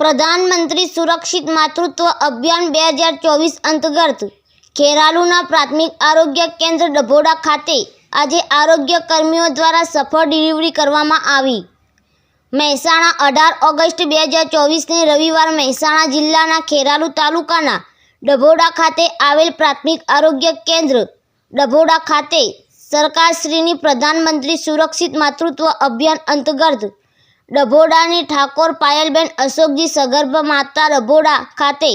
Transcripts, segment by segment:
પ્રધાનમંત્રી સુરક્ષિત માતૃત્વ અભિયાન બે હજાર ચોવીસ અંતર્ગત ખેરાલુના પ્રાથમિક આરોગ્ય કેન્દ્ર ડભોડા ખાતે આજે આરોગ્ય કર્મીઓ દ્વારા સફળ ડિલિવરી કરવામાં આવી. મહેસાણા અઢાર ઓગસ્ટ બે હજાર ચોવીસને રવિવાર મહેસાણા જિલ્લાના ખેરાલુ તાલુકાના ડભોડા ખાતે આવેલ પ્રાથમિક આરોગ્ય કેન્દ્ર ડભોડા ખાતે સરકારશ્રીની પ્રધાનમંત્રી સુરક્ષિત માતૃત્વ અભિયાન અંતર્ગત ડભોડાની ઠાકોર પાયલબેન અશોકજી સગર્ભ માતા ડભોડા ખાતે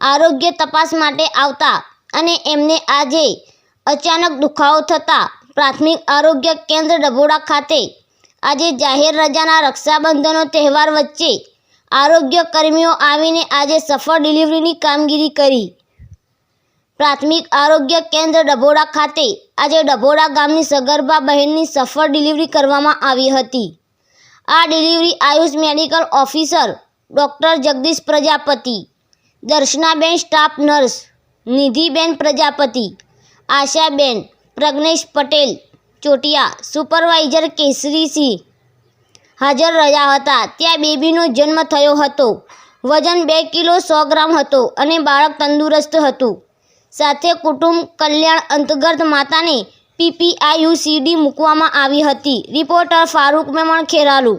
આરોગ્ય તપાસ માટે આવતા અને એમને આજે અચાનક દુખાવો થતાં પ્રાથમિક આરોગ્ય કેન્દ્ર ડભોડા ખાતે આજે જાહેર રજાના રક્ષાબંધનનો તહેવાર વચ્ચે આરોગ્ય કર્મીઓ આવીને આજે સફળ ડિલિવરીની કામગીરી કરી. પ્રાથમિક આરોગ્ય કેન્દ્ર ડભોડા ખાતે આજે ડભોડા ગામની સગર્ભા બહેનની સફળ ડિલિવરી કરવામાં આવી હતી. આ delivery AYUSH medical officer doctor Jagdish Prajapati, Darshanaben staff nurse Nidhiben Prajapati, Ashaben, Pragnesh Patel, Chotiya supervisor Kesrisinh હાજર રહ્યા હતા. ત્યાં બેબીનો જન્મ થયો હતો. વજન બે કિલો સો ગ્રામ હતો અને બાળક તંદુરસ્ત હતું. સાથે કુટુંબ કલ્યાણ અંતર્ગત માતાને પીપીઆઈયુસીડી મૂકવામાં આવી હતી. રિપોર્ટર ફારૂક મેમણ ખેરાલુ